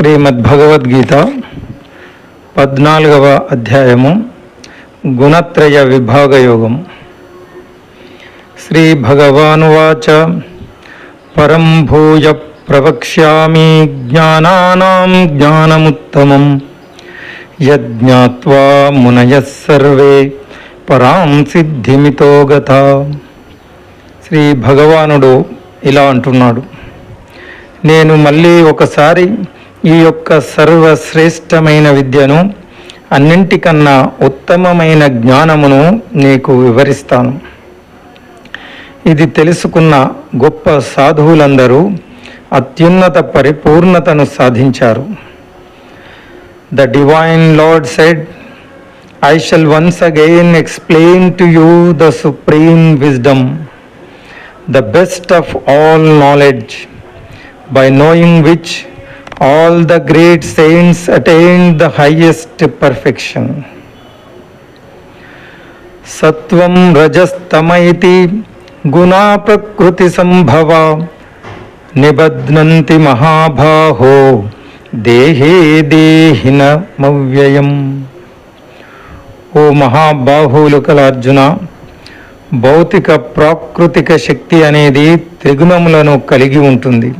శ్రీమద్భగవద్గీత పద్నాలుగవ అధ్యాయము గుణత్రయ విభాగయోగం. శ్రీ భగవానువాచ పరం భూయ ప్రవక్ష్యామి జ్ఞానానాం జ్ఞానముత్తమం యజ్ఞాత్వా మునయः సర్వే పరాం సిద్ధిమితో గత. శ్రీ భగవానుడు ఇలా అంటున్నాడు నేను మళ్ళీ ఒకసారి ఈ యొక్క సర్వశ్రేష్టమైన విద్యను అన్నింటికన్నా ఉత్తమమైన జ్ఞానమును నీకు వివరిస్తాను. ఇది తెలుసుకున్న గొప్ప సాధువులందరూ అత్యున్నత పరిపూర్ణతను సాధించారు. The divine lord said I shall once again explain to you the supreme wisdom the best of all knowledge by knowing which all the great saints attained the highest perfection సత్వం రజస్తమైతి గుణా ప్రకృతి సంభవ నిబధ్నంతి మహాభాహో దేహే దేహినమవ్యయం ఓ మహాబాహువులు కల అర్జున భౌతిక ప్రాకృతిక శక్తి అనేది త్రిగుణములను కలిగి ఉంటుంది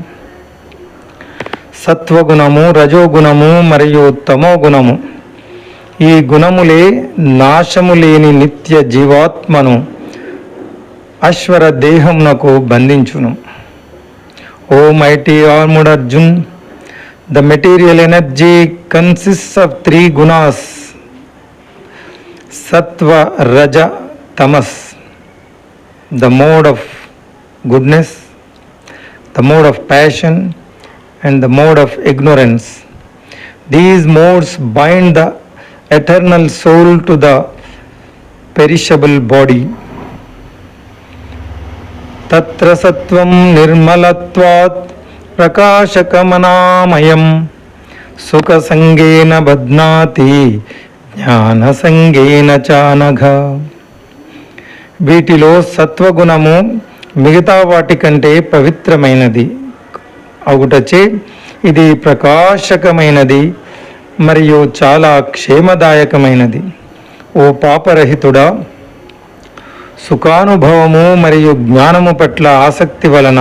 సత్వగుణము రజోగుణము మరియు తమో గుణము ఈ గుణములే నాశము లేని నిత్య జీవాత్మను అశ్వర దేహమునకు బంధించును. O mighty armed Arjun the material energy consist of three gunas sattva raja tamas the mode of goodness the mode of passion and the mode of ignorance. These modes bind the eternal soul to the perishable body. తత్ర సత్వం నిర్మలత్వాత్ ప్రకాశకమనామయం సుఖసంగేన బధ్నాతి జ్ఞానసంగేన చానఘ వీటిలో సత్వగుణము మిగతా వాటి కంటే పవిత్రమైనది అవుటచే. ఇది ప్రకాశకమైనది మరియు చాలా క్షేమదాయకమైనది. ఓ పాపరహితుడా సుఖానుభవము మరియు జ్ఞానము పట్ల ఆసక్తి వలన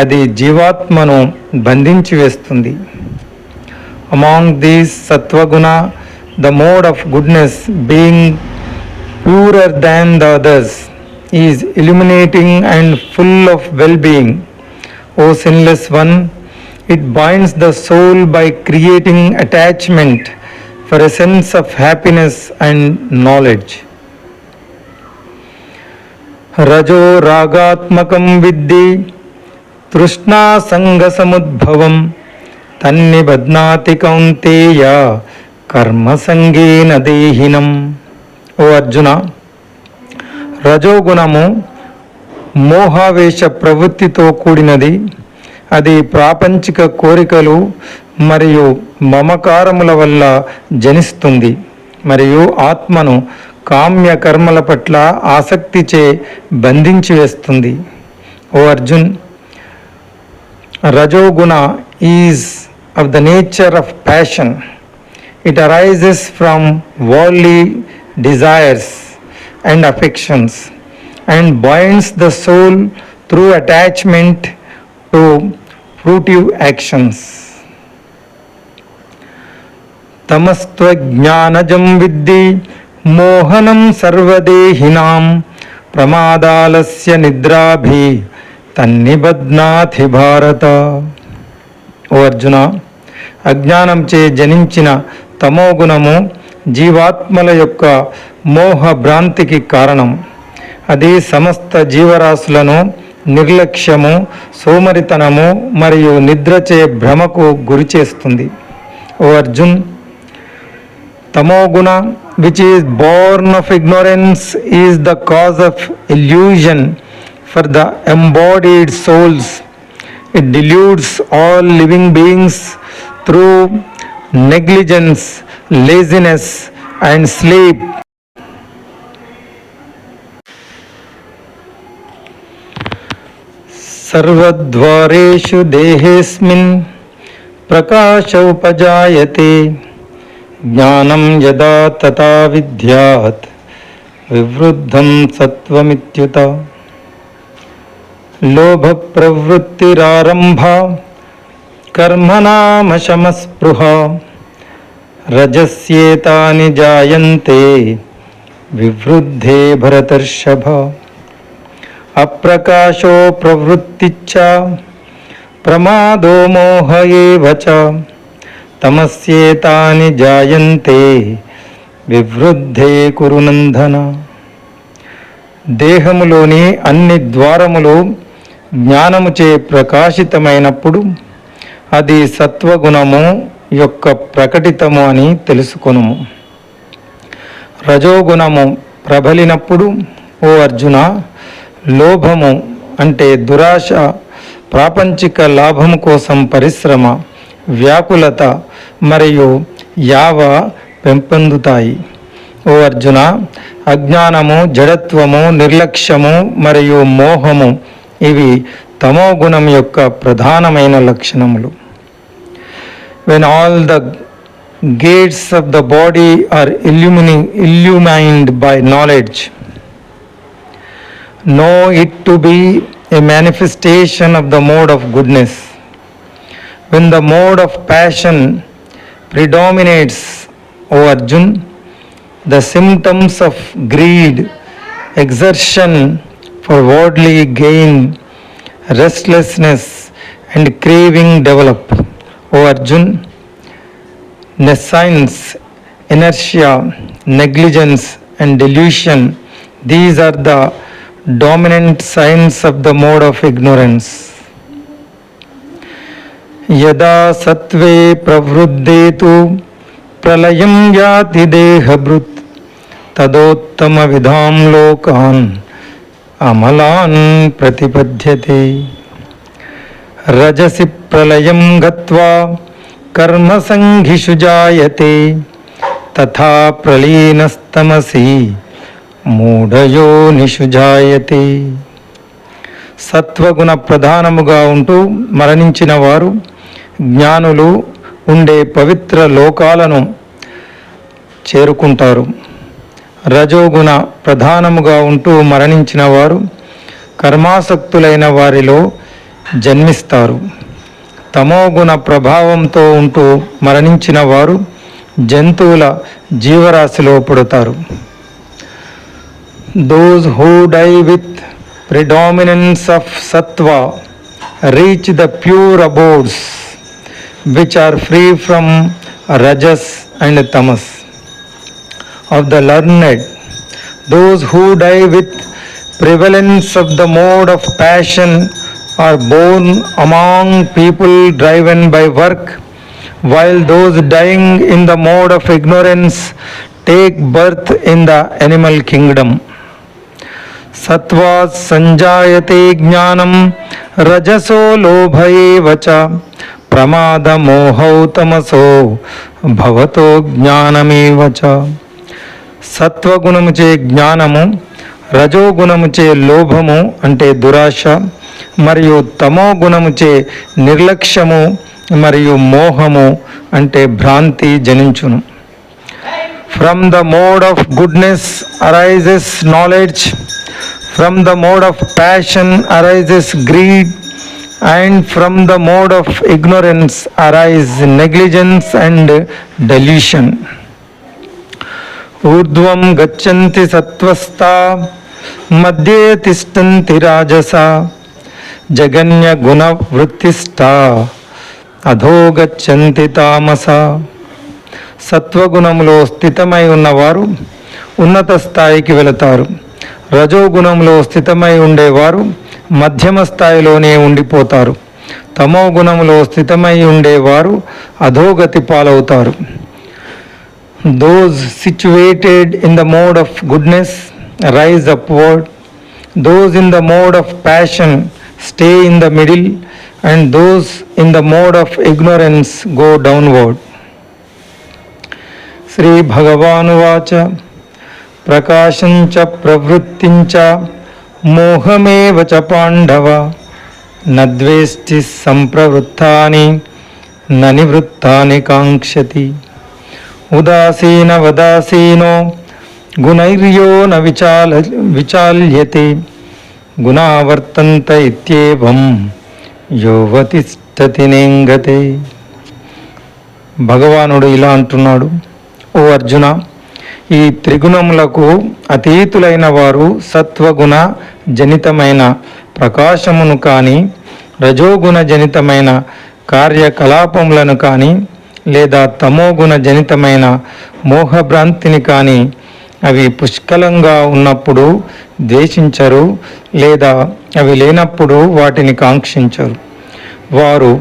అది జీవాత్మను బంధించి వేస్తుంది. Among these sattvaguna the mode of goodness being purer than the others is illuminating and full of well being O sinless one, it binds the soul by creating attachment for a sense of happiness and knowledge. రజో రాగాత్మకం విద్ది తృష్ణా సంగసముద్భవం తన్నిబధ్నాతి కౌంతేయ కర్మసంగేన దేహినం ఓ అర్జున రజోగుణము మోహావేశ ప్రవృత్తితో కూడినది. అది ప్రాపంచిక కోరికలు మరియు మమకారముల వల్ల జనిస్తుంది. మరియు ఆత్మను కామ్య కర్మల పట్ల ఆసక్తిచే బంధించి వేస్తుంది. O Arjun rajoguna is of the nature of passion. It arises from worldly desires and affections. And binds the soul through attachment to fruitive actions. తమస్త్వజ్ఞానజం విద్ది మోహనం సర్వదేహినాం ప్రమాదాలస్య నిద్రాభి తన్నిబధ్నాథి భారత ఓ అర్జున అజ్ఞానంచే జనించిన తమోగుణము జీవాత్మల యొక్క మోహ భ్రాంతికి కారణం అది సమస్త జీవరాశులను నిర్లక్ష్యము సోమరితనము మరియు నిద్రచే భ్రమకు గురి చేస్తుంది. O Arjun tamoguna which is born of ignorance is the cause of illusion for the embodied souls it deludes all living beings through negligence laziness and sleep सर्वद्वारेषु देहेस्मिन् प्रकाश उपजायते ज्ञानं यदा तथा विद्यात्, विवृद्धं सत्त्वमित्युत। लोभप्रवृत्तिरारम्भा कर्मणामशमस्पृहा रजस्येतानि जायन्ते, विवृद्धे भरतर्षभा। అప్రకాశో ప్రవృత్తిచ్చ ప్రమాదో మోహ తమస్యేతాని జాయంతే వివృద్ధే కురునందన దేహములోని అన్ని ద్వారములు జ్ఞానముచే ప్రకాశితమైనప్పుడు అది సత్వగుణము యొక్క ప్రకటితము అని తెలుసుకొనుము. రజోగుణము ప్రబలినప్పుడు ఓ అర్జున లోభము అంటే దురాశ ప్రాపంచిక లాభము కోసం పరిశ్రమ వ్యాకులత మరియు యావ పెంపొందుతాయి ఓ అర్జున అజ్ఞానము జడత్వము నిర్లక్ష్యము మరియు మోహము ఇవి తమో గుణం యొక్క ప్రధానమైన లక్షణములు when all the gates of the body are illumini- illumined by knowledge. Know it to be a manifestation of the mode of goodness. When the mode of passion predominates, O Arjun, the symptoms of greed, exertion for worldly gain, restlessness, and craving develop. O Arjun, nescience, inertia, negligence, and delusion, these are the dominant signs of the mode of ignorance यदा सत्वे प्रवृद्धे तो प्रलय जाति देहभृत् तदोत्तमविधां लोकान् अमलान् प्रतिपद्यते रजसी प्रलय गत्वा कर्मसङ्घिषु जायते तथा प्रलीनस्तमसी మూఢయోనిషు జాయతే. సత్వగుణ ప్రధానముగా ఉంటూ మరణించిన వారు జ్ఞానులు ఉండే పవిత్ర లోకాలను చేరుకుంటారు. రజోగుణ ప్రధానముగా ఉంటూ మరణించిన వారు కర్మాసక్తులైన వారిలో జన్మిస్తారు. తమోగుణ ప్రభావంతో ఉంటూ మరణించిన వారు జంతువుల జీవరాశిలో పుడతారు. Those who die with predominance of sattva reach the pure abodes, which are free from rajas and tamas. Of the learned, those who die with prevalence of the mode of passion are born among people driven by work, while those dying in the mode of ignorance take birth in the animal kingdom. సత్వాత్ సంజాయతే జ్ఞానం రజసో లోభయేవచ చ ప్రమాదమోహౌ తమసో భవతో జ్ఞానమేవ చ. సత్వగుణముచే జ్ఞానము రజోగుణముచే లోభము అంటే దురాశ మరియు తమో గుణముచే నిర్లక్ష్యము మరియు మోహము అంటే భ్రాంతి జనించును. From the mode of goodness arises knowledge from the mode of passion arises greed, and from the mode of ignorance arise negligence and delusion. ఊర్ధ్వం గచ్చంతి సత్వస్థా మధ్యే తిష్టంతి రాజసా జగన్య గుణ వృత్తిష్టా అధో గచ్చంతి తామసా సత్వగుణములో స్థితమై ఉన్నవారు ఉన్నత స్థాయికి వెళతారు రజోగుణంలో స్థితమై ఉండేవారు మధ్యమ స్థాయిలోనే ఉండిపోతారు. తమో గుణంలో స్థితమై ఉండేవారు అధోగతి పాలవుతారు. Those situated in the mode of goodness rise upward those in the mode of passion stay in the middle and those in the mode of ignorance go downward Shri భగవానువాచ ప్రకాశం చ ప్రవృత్తి మోహమేవ చ పాండవ. నద్వేష్టి సంప్రవృత్తాని ననివృత్తాని కాంక్షతి. ఉదాసీన వదాసీనో గుణైర్యో న విచాల విచాల్యతే. గుణావర్తంత ఇత్యేవం యోవతిష్టతినేంగతే భగవానుడు ఇలా అంటున్నాడు ఓ అర్జున ఈ త్రిగుణములకు అతీతులైన వారు సత్వగుణ జనితమైన ప్రకాశమును కానీ రజోగుణ జనితమైన కార్యకలాపములను కానీ లేదా తమోగుణ జనితమైన మోహభ్రాంతిని కానీ అవి పుష్కలంగా ఉన్నప్పుడు ద్వేషించరు లేదా అవి లేనప్పుడు వాటిని కాంక్షించరు. వారు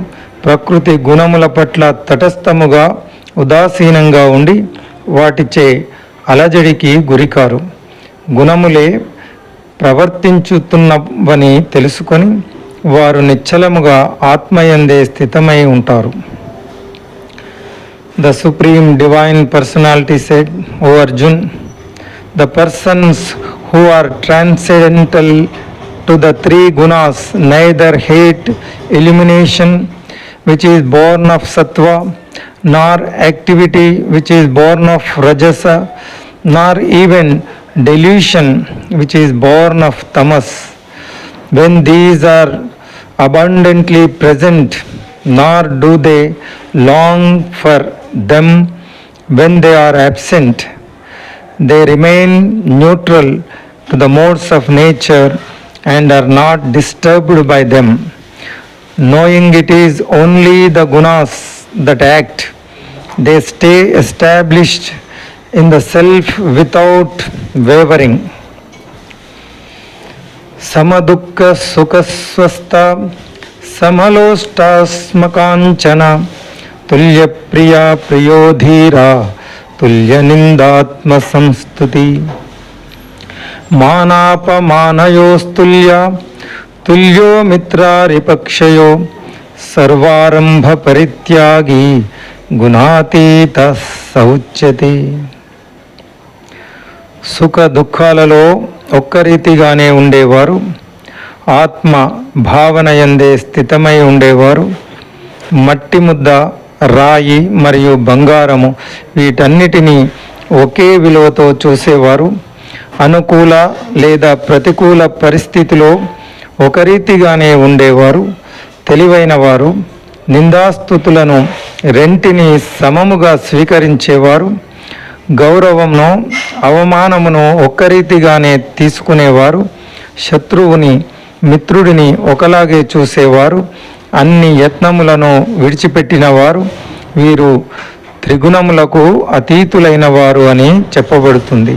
ప్రకృతి గుణముల పట్ల తటస్థముగా ఉదాసీనంగా ఉండి వాటిచే అలజడికి గురికారు. గుణములే ప్రవర్తించుతున్నవని తెలుసుకొని వారు నిచ్చలముగా ఆత్మయందే స్థితమై ఉంటారు. The supreme divine personality said O Arjun the persons who are transcendental to the three gunas neither hate illumination which is born of sattva nor activity which is born of rajasa nor even delusion which is born of tamas when these are abundantly present nor do they long for them when they are absent they remain neutral to the modes of nature and are not disturbed by them. Knowing it is only the gunas that act. They stay established in the self without wavering. Samadukka sukaswasta chana, tulya priya priyodhira tulya nindatma samstuti manapa manayostulya tulyo mitra ripakshayo. సర్వారంభ పరిత్యాగి గుణాతీత సౌచ్యతి. సుఖ దుఃఖాలలో ఒక్క రీతిగానే ఉండేవారు. ఆత్మ భావన ఎందే స్థితమై ఉండేవారు. మట్టి ముద్ద రాయి మరియు బంగారము వీటన్నిటినీ ఒకే విలువతో చూసేవారు. అనుకూల లేదా ప్రతికూల పరిస్థితిలో ఒక రీతిగానే ఉండేవారు. తెలివైన వారు నిందాస్తుతులను రెంటిని సమముగా స్వీకరించేవారు గౌరవమును అవమానమును ఒక్క రీతిగానే తీసుకునేవారు శత్రువుని మిత్రుడిని ఒకలాగే చూసేవారు అన్ని యత్నములను విడిచిపెట్టిన వారు వీరు త్రిగుణములకు అతీతులైన వారు అని చెప్పబడుతుంది.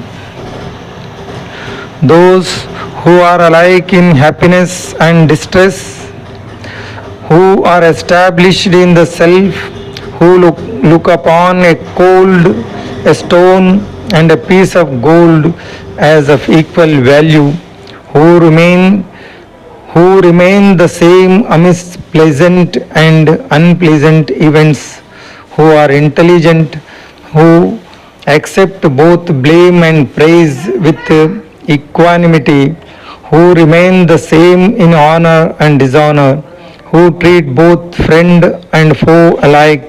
Those who are alike in happiness and distress who are established in the self, who look, look upon a cold, a stone, and a piece of gold as of equal value, who remain who remain the same amidst pleasant and unpleasant events, who are intelligent, who accept both blame and praise with equanimity, who remain the same in honor and dishonor, who treat both friend and foe alike,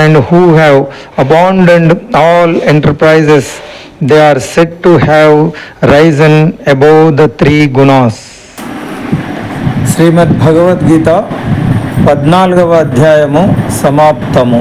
and who have abandoned all enterprises, they are said to have risen above the three gunas. Shrimad Bhagavad Gita పద్నాలుగవ అధ్యాయము సమాప్తము